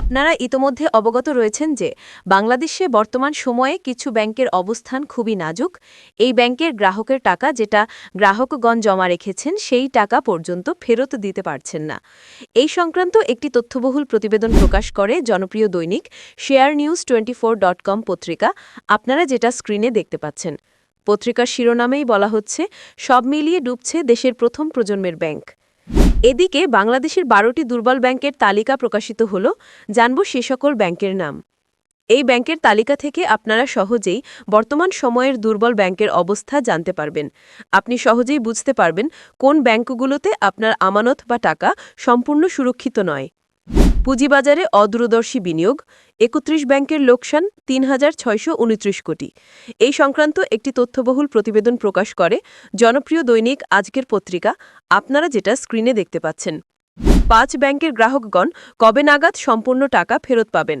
আপনারা ইতোমধ্যে অবগত রয়েছেন যে বাংলাদেশে বর্তমান সময়ে কিছু ব্যাংকের অবস্থান খুবই নাজুক। এই ব্যাংকের গ্রাহকের টাকা যেটা গ্রাহকগণ জমা রেখেছেন, সেই টাকা পর্যন্ত ফেরত দিতে পারছেন না। এই সংক্রান্ত একটি তথ্যবহুল প্রতিবেদন প্রকাশ করে জনপ্রিয় দৈনিক শেয়ার নিউজ টোয়েন্টি পত্রিকা, আপনারা যেটা স্ক্রিনে দেখতে পাচ্ছেন। পত্রিকার শিরোনামেই বলা হচ্ছে, সব মিলিয়ে ডুবছে দেশের প্রথম প্রজন্মের ব্যাংক। এদিকে বাংলাদেশের বারোটি দুর্বল ব্যাংকের তালিকা প্রকাশিত হল। জানব সে সকল ব্যাংকের নাম। এই ব্যাংকের তালিকা থেকে আপনারা সহজেই বর্তমান সময়ের দুর্বল ব্যাংকের অবস্থা জানতে পারবেন। আপনি সহজেই বুঝতে পারবেন কোন ব্যাংকগুলোতে আপনার আমানত বা টাকা সম্পূর্ণ সুরক্ষিত নয়। পুঁজিবাজারে অদূরদর্শী বিনিয়োগ, একত্রিশ ব্যাংকের লোকসান তিন হাজার ছয়শো উনত্রিশ কোটি। এই সংক্রান্ত একটি তথ্যবহুল প্রতিবেদন প্রকাশ করে জনপ্রিয় দৈনিক আজকের পত্রিকা, আপনারা যেটা স্ক্রিনে দেখতে পাচ্ছেন। পাঁচ ব্যাংকের গ্রাহকগণ কবে নাগাদ সম্পূর্ণ টাকা ফেরত পাবেন?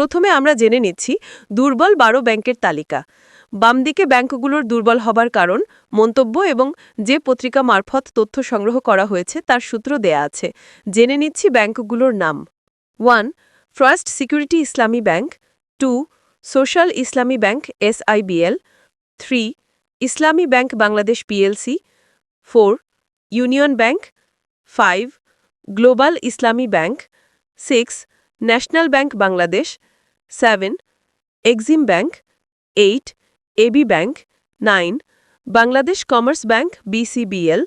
প্রথমে আমরা জেনে নিচ্ছি দুর্বল বারো ব্যাংকের তালিকা। বামদিকে ব্যাংকগুলোর দুর্বল হবার কারণ, মন্তব্য এবং যে পত্রিকা মারফত তথ্য সংগ্রহ করা হয়েছে তার সূত্র দেয়া আছে। জেনে নিচ্ছি ব্যাংকগুলোর নাম। One, first security Islami bank. Two, social Islami bank, SIBL. Three, Islami bank Bangladesh PLC. Four, union bank. Five, global Islami bank. Six, national bank Bangladesh. Seven Exim bank eight AB bank nine Bangladesh commerce bank BCBL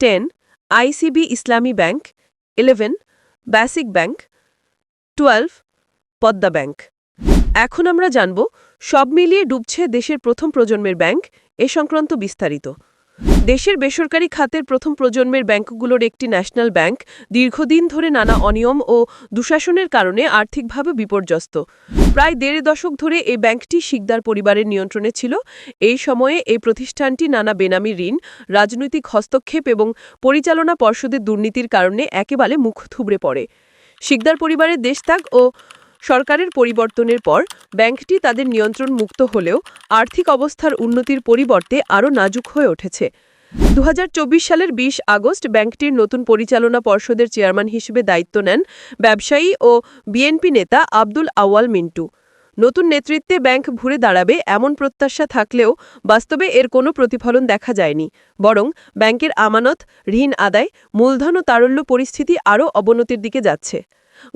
ten ICB Islami bank eleven basic bank twelve Padma bank এখন আমরা জানব, সব মিলিয়ে ডুবছে দেশের প্রথম প্রজন্মের bank এ সংক্রান্ত বিস্তারিত। দেশের বেসরকারি খাতের প্রথম প্রজন্মের ব্যাংকগুলোর একটি ন্যাশনাল ব্যাংক দীর্ঘদিন ধরে নানা অনিয়ম ও দুঃশাসনের কারণে আর্থিকভাবে বিপর্যস্ত। প্রায় দেড় দশক ধরে এই ব্যাংকটি শিকদার পরিবারের নিয়ন্ত্রণে ছিল। এই সময়ে এই প্রতিষ্ঠানটি নানা বেনামি ঋণ, রাজনৈতিক হস্তক্ষেপ এবং পরিচালনা পর্ষদের দুর্নীতির কারণে একেবারে মুখ থুবড়ে পড়ে। শিকদার পরিবারের দেশত্যাগ ও সরকারের পরিবর্তনের পর ব্যাংকটি তাদের নিয়ন্ত্রণ মুক্ত হলেও আর্থিক অবস্থার উন্নতির পরিবর্তে আরও নাজুক হয়ে উঠেছে। দু হাজার চব্বিশ সালের ২০ আগস্ট ব্যাংকটির নতুন পরিচালনা পর্ষদের চেয়ারম্যান হিসেবে দায়িত্ব নেন ব্যবসায়ী ও বিএনপি নেতা আব্দুল আওয়াল মিন্টু। নতুন নেতৃত্বে ব্যাংক ঘুরে দাঁড়াবে এমন প্রত্যাশা থাকলেও বাস্তবে এর কোনো প্রতিফলন দেখা যায়নি। বরং ব্যাংকের আমানত, ঋণ আদায়, মূলধন ও তারল্য পরিস্থিতি আরও অবনতির দিকে যাচ্ছে।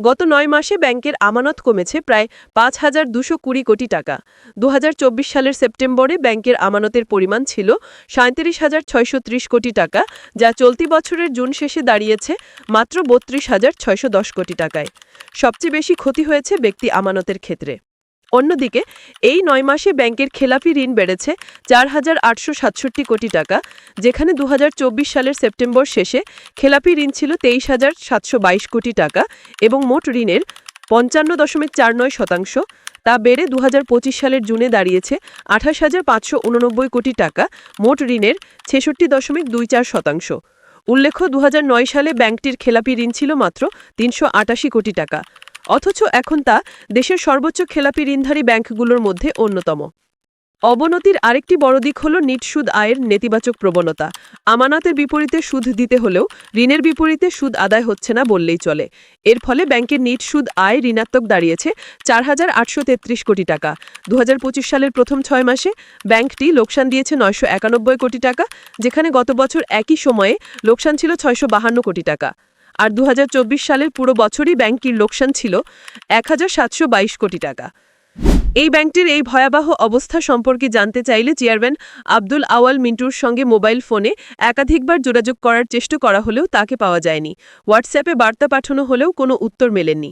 গত নয় মাসে ব্যাংকের আমানত কমেছে প্রায় পাঁচ হাজার দুশো কুড়ি কোটি টাকা। দু হাজার চব্বিশ সালের সেপ্টেম্বরে ব্যাংকের আমানতের পরিমাণ ছিল সাঁত্রিশ হাজার ছয়শো কোটি টাকা, যা চলতি বছরের জুন শেষে দাঁড়িয়েছে মাত্র বত্রিশ হাজার ছয়শো কোটি টাকায়। সবচেয়ে বেশি ক্ষতি হয়েছে ব্যক্তি আমানতের ক্ষেত্রে। অন্যদিকে, এই নয় মাসে ব্যাংকের খেলাপি ঋণ বেড়েছে চার হাজার আটশো সাতষট্টি কোটি টাকা, যেখানে দু হাজার চব্বিশ সালের সেপ্টেম্বর শেষে খেলাপি ঋণ ছিল তেইশ হাজার সাতশো বাইশ কোটি টাকা এবং মোট ঋণের পঞ্চান্ন দশমিক চার নয় শতাংশ। তা বেড়ে দু হাজার পঁচিশ সালের জুনে দাঁড়িয়েছে আঠাশ হাজার পাঁচশো উননব্বই কোটি টাকা, মোট ঋণের ছেষট্টি দশমিক দুই চার শতাংশ। উল্লেখ্য দু হাজার নয় সালে ব্যাংকটির খেলাপি ঋণ ছিল মাত্র তিনশো আটাশি কোটি টাকা। অথচ এখন তা দেশের সর্বোচ্চ খেলাপি ঋণধারী ব্যাংকগুলোর মধ্যে অন্যতম। অবনতির আরেকটি বড় দিক হল নিট সুদ আয়ের নেতিবাচক প্রবণতা। আমানতের বিপরীতে সুদ দিতে হলেও ঋণের বিপরীতে সুদ আদায় হচ্ছে না বললেই চলে। এর ফলে ব্যাংকের নিট সুদ আয় ঋণাত্মক দাঁড়িয়েছে চার হাজার আটশো তেত্রিশ কোটি টাকা। দু হাজার পঁচিশ সালের প্রথম ছয় মাসে ব্যাংকটি লোকসান দিয়েছে নয়শো একানব্বই কোটি টাকা, যেখানে গত বছর একই সময়ে লোকসান ছিল ছয়শো বাহান্ন কোটি টাকা। আর দু হাজার চব্বিশ সালের পুরো বছরই ব্যাংকটির লোকসান ছিল এক হাজার সাতশো বাইশ কোটি টাকা। এই ব্যাংকটির এই ভয়াবহ অবস্থা সম্পর্কে জানতে চাইলে চেয়ারম্যান আব্দুল আওয়াল মিন্টুর সঙ্গে মোবাইল ফোনে একাধিকবার যোগাযোগ করার চেষ্টা করা হলেও তাকে পাওয়া যায়নি। হোয়াটসঅ্যাপে বার্তা পাঠানো হলেও কোনো উত্তর মেলেননি।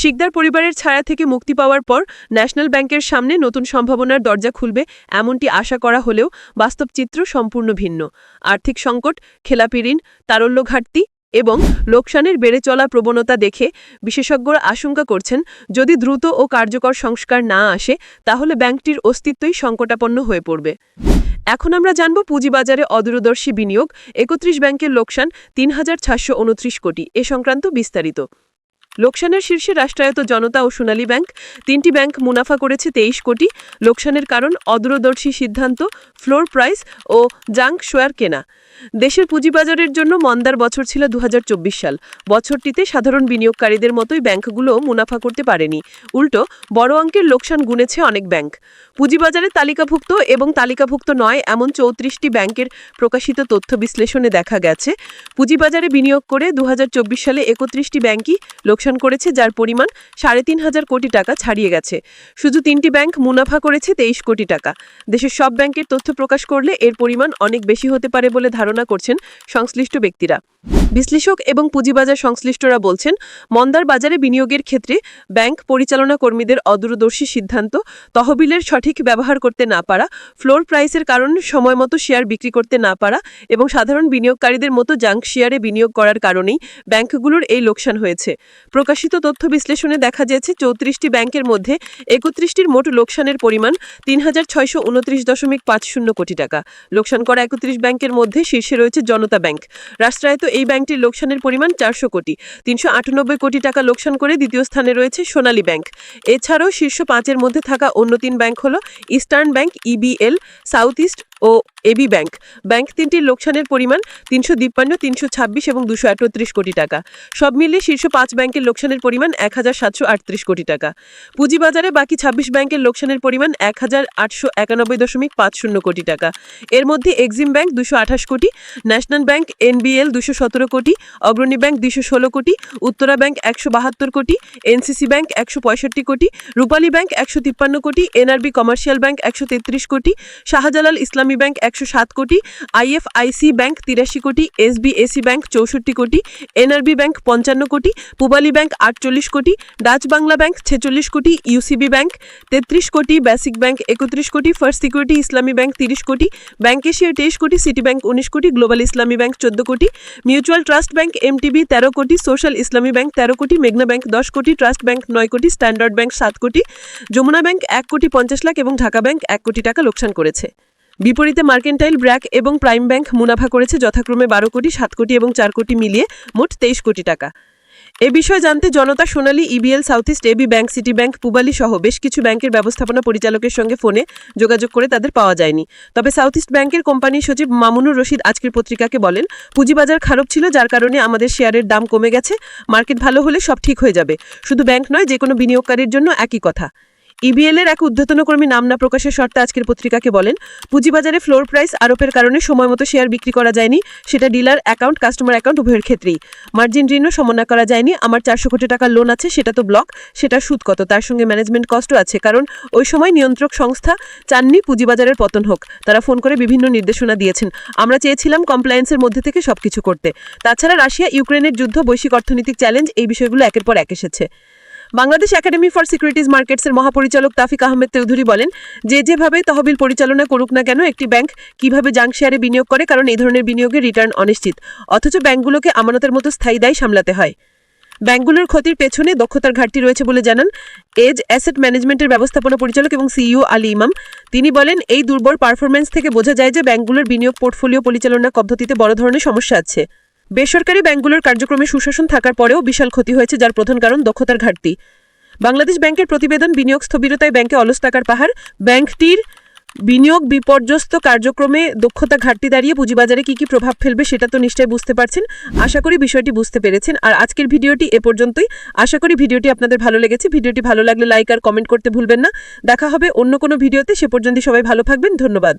শিকদার পরিবারের ছায়া থেকে মুক্তি পাওয়ার পর ন্যাশনাল ব্যাংকের সামনে নতুন সম্ভাবনার দরজা খুলবে এমনটি আশা করা হলেও বাস্তব চিত্র সম্পূর্ণ ভিন্ন। আর্থিক সংকট, খেলাপি ঋণ, তারল্য ঘাটতি এবং লোকসানের বেড়ে চলা প্রবণতা দেখে বিশেষজ্ঞরা আশঙ্কা করছেন, যদি দ্রুত ও কার্যকর সংস্কার না আসে, তাহলে ব্যাংকটির অস্তিত্বই সংকটাপন্ন হয়ে পড়বে। এখন আমরা জানব পুঁজিবাজারে অদূরদর্শী বিনিয়োগ, একত্রিশ ব্যাংকের লোকসান তিন হাজার চারশো উনত্রিশ কোটি, এ সংক্রান্ত বিস্তারিত। লোকসানের শীর্ষে রাষ্ট্রায়ত্ত জনতা ও সোনালী ব্যাংক তিনটি ব্যাংক মুনাফা করেছে তেইশ কোটি। লোকসানের কারণ, অদূরদর্শী সিদ্ধান্ত, ফ্লোর প্রাইস ও জাঙ্ক শোয়ার কেনা। দেশের পুঁজিবাজারের জন্য মন্দার বছর ছিল দুহাজার চব্বিশ সাল। বছরটিতে সাধারণ বিনিয়োগকারীদের মতোই ব্যাংকগুলো মুনাফা করতে পারেনি। উল্টো, বড় অঙ্কের লোকসান গুনেছে অনেক ব্যাংক। পুঁজিবাজারে তালিকাভুক্ত এবং তালিকাভুক্ত নয়, এমন চৌত্রিশটি ব্যাংকের প্রকাশিত তথ্য বিশ্লেষণে দেখা গেছে। পুঁজিবাজারে বিনিয়োগ করে দু হাজার চব্বিশ সালে একত্রিশটি ব্যাংকই লোকসান করেছে, যার পরিমাণ সাড়ে তিন হাজার কোটি টাকা ছাড়িয়ে গেছে। শুধু তিনটি ব্যাংক মুনাফা করেছে তেইশ কোটি টাকা। দেশের সব ব্যাংকের তথ্য প্রকাশ করলে এর পরিমাণ অনেক বেশি হতে পারে বলে ধারণা করছেন সংশ্লিষ্ট ব্যক্তিরা। বিশ্লেষক এবং পুঁজিবাজার সংশ্লিষ্টরা বলছেন, মন্দার বাজারে বিনিয়োগের ক্ষেত্রে ব্যাংক পরিচালনা কর্মীদের অদূরদর্শী সিদ্ধান্ত, তহবিলের সঠিক ব্যবহার করতে না পারা, ফ্লোর প্রাইসের কারণে সময়মতো শেয়ার বিক্রি করতে না পারা এবং সাধারণ বিনিয়োগকারীদের মতো জাঙ্ক শেয়ারে বিনিয়োগ করার কারণেই ব্যাংকগুলোর এই লোকসান হয়েছে। প্রকাশিত তথ্য বিশ্লেষণে দেখা গেছে চৌত্রিশটি ব্যাংকের মধ্যে একত্রিশটির মোট লোকসানের পরিমাণ তিন হাজার ছয়শো উনত্রিশ দশমিক পাঁচ শূন্য কোটি টাকা। লোকসান করা একত্রিশ ব্যাংকের মধ্যে শীর্ষে রয়েছে জনতা ব্যাংক। রাষ্ট্রায়ত্ত এই ব্যাংকটির লোকসানের পরিমাণ চারশো কোটি। তিনশো আটানব্বই কোটি টাকা লোকসান করে দ্বিতীয় স্থানে রয়েছে সোনালী ব্যাংক। এছাড়াও শীর্ষ পাঁচের মধ্যে থাকা অন্য তিন ব্যাংক হল eastern bank, EBL, south east ও এবি ব্যাংক। ব্যাংক তিনটির লোকসানের পরিমাণ তিনশো তিপ্পান্ন, তিনশো ছাব্বিশ এবং দুশো একত্রিশ কোটি টাকা। সব মিলিয়ে শীর্ষ পাঁচ ব্যাংকের লোকসানের পরিমাণ এক হাজার সাতশো আটত্রিশ কোটি টাকা। পুঁজিবাজারে বাকি ছাব্বিশ ব্যাংকের লোকসানের পরিমাণ এক হাজার আটশো একানব্বই দশমিক পাঁচ শূন্য কোটি টাকা। এর মধ্যে এক্সিম ব্যাংক দুশো আঠাশ কোটি, ন্যাশনাল ব্যাংক এনবিএল দুশো সতেরো কোটি, অগ্রণী ব্যাংক দুশো ষোলো কোটি, উত্তরা ব্যাংক একশো বাহাত্তর কোটি, এনসিসি ব্যাংক একশো পঁয়ষট্টি কোটি, রূপালী ব্যাংক একশো তিপ্পান্ন কোটি, এনআরবি কমার্শিয়াল ব্যাংক একশো তেত্রিশ কোটি, শাহজালাল ইসলামী ব্যাংক একশো সাত কোটি আইএফআইসি ব্যাংক তিরাশি কোটি এসবিএসি ব্যাংক চৌষট্টি কোটি এনআরবি ব্যাংক পঞ্চান্ন কোটি, পূবালী ব্যাংক আটচল্লিশ কোটি, ডাচ বাংলা ব্যাংক ছেচল্লিশ কোটি ইউসিবি ব্যাংক তেত্রিশ কোটি, বেসিক ব্যাংক একত্রিশ কোটি, ফার্স্ট সিকিউরিটি ইসলামী ব্যাংক তিরিশ কোটি, ব্যাংক এশিয়া তেইশ কোটি, সিটি ব্যাংক উনিশ কোটি, গ্লোবাল ইসলামী ব্যাংক চোদ্দ কোটি, মিউচুয়াল ট্রাস্ট ব্যাংক এমটিবি তেরো কোটি, সোশ্যাল ইসলামী ব্যাংক তেরো কোটি, মেঘনা ব্যাংক দশ কোটি, ট্রাস্ট ব্যাংক নয় কোটি, স্ট্যান্ডার্ড ব্যাংক সাত কোটি, যমুনা ব্যাংক এক কোটি পঞ্চাশ লাখ এবং ঢাকা ব্যাংক এক কোটি টাকা লোকসান করেছে। বিপরীতে মার্কেন্টাইল, ব্র্যাক এবং প্রাইম ব্যাংক মুনাফা করেছে যথাক্রমে বারো কোটি, সাত কোটি এবং চার কোটি মিলিয়ে মোট তেইশ কোটি টাকা। এ বিষয়ে জানতে Janata Sonali EBL south east AB bank city bank Pubali সহ বেশ কিছু ব্যাংকের ব্যবস্থাপনা পরিচালকের সঙ্গে ফোনে যোগাযোগ করে তাদের পাওয়া যায়নি। তবে সাউথ ইস্ট ব্যাংকের কোম্পানির সচিব মামুনুর রশিদ আজকের পত্রিকাকে বলেন, পুঁজিবাজার খারাপ ছিল যার কারণে আমাদের শেয়ারের দাম কমে গেছে, মার্কেট ভালো হলে সব ঠিক হয়ে যাবে। শুধু ব্যাংক নয় যে কোনো বিনিয়োগকারীর জন্য একই কথা। ইবিএল এর এক উদ্ধতন কর্মী নাম না প্রকাশের শর্তে আজকের পত্রিকাকে বলেন, পুঁজিবাজারে ফ্লোর প্রাইস আরোপের কারণে সময়মতো শেয়ার বিক্রি করা যায়নি, সেটা ডিলার অ্যাকাউন্ট, কাস্টমার অ্যাকাউন্ট উভয়ের ক্ষেত্রেই। মার্জিন ঋণও সমন্বয় করা যায়নি, আমার চারশো কোটি টাকার লোন আছে, সেটা তো ব্লক, সেটা সুদ কত? তার সঙ্গে ম্যানেজমেন্ট কস্টও আছে, কারণ ওই সময় নিয়ন্ত্রক সংস্থা চাননি পুঁজিবাজারের পতন হোক। তারা ফোন করে বিভিন্ন নির্দেশনা দিয়েছেন। আমরা চেয়েছিলাম কমপ্লায়েন্সের মধ্যে থেকে সবকিছু করতে। তাছাড়া রাশিয়া ইউক্রেনের যুদ্ধ, বৈশ্বিক অর্থনৈতিক চ্যালেঞ্জ এই বিষয়গুলো একের পর এক এসেছে। বাংলাদেশ একাডেমি ফর সিকিউরিটিজ মার্কেটসের মহাপরিচালক তাফিক আহমেদ চৌধুরী বলেন, যে যেভাবে তহবিল পরিচালনা করুক না কেন একটি ব্যাংক কীভাবে জাঙ্ক শেয়ারে বিনিয়োগ করে, কারণ এই ধরনের বিনিয়োগের রিটার্ন অনিশ্চিত। অথচ ব্যাংকগুলোকে আমানতের মতো স্থায়ী দায় সামলাতে হয়। ব্যাংকগুলোর ক্ষতির পেছনে দক্ষতার ঘাটতি রয়েছে বলে জানান এজ অ্যাসেট ম্যানেজমেন্টের ব্যবস্থাপনা পরিচালক এবং সিইও আলী ইমাম। তিনি বলেন, এই দুর্বল পারফরম্যান্স থেকে বোঝা যায় যে ব্যাংকগুলোর বিনিয়োগ পোর্টফোলিও পরিচালনা পদ্ধতিতে বড় ধরনের সমস্যা আছে। বেসরকারি ব্যাংকগুলোর কার্যক্রমে সুশাসন থাকার পরেও বিশাল ক্ষতি হয়েছে যার প্রধান কারণ দক্ষতার ঘাটতি। বাংলাদেশ ব্যাংকের প্রতিবেদন বিনিয়োগ স্থবিরতায় ব্যাংকে অলস টাকার পাহাড়। ব্যাংকটির বিনিয়োগ বিপর্যস্ত কার্যক্রমে দক্ষতা ঘাটতি দাঁড়িয়ে পুঁজিবাজারে কি কি প্রভাব ফেলবে সেটা তো নিশ্চয়ই বুঝতে পারছেন। আশা করি বিষয়টি বুঝতে পেরেছেন। আর আজকের ভিডিওটি এ পর্যন্তই। আশা করি ভিডিওটি আপনাদের ভালো লেগেছে। ভিডিওটি ভালো লাগলে লাইক আর কমেন্ট করতে ভুলবেন না। দেখা হবে অন্য কোনো ভিডিওতে। সে পর্যন্ত সবাই ভালো থাকবেন। ধন্যবাদ।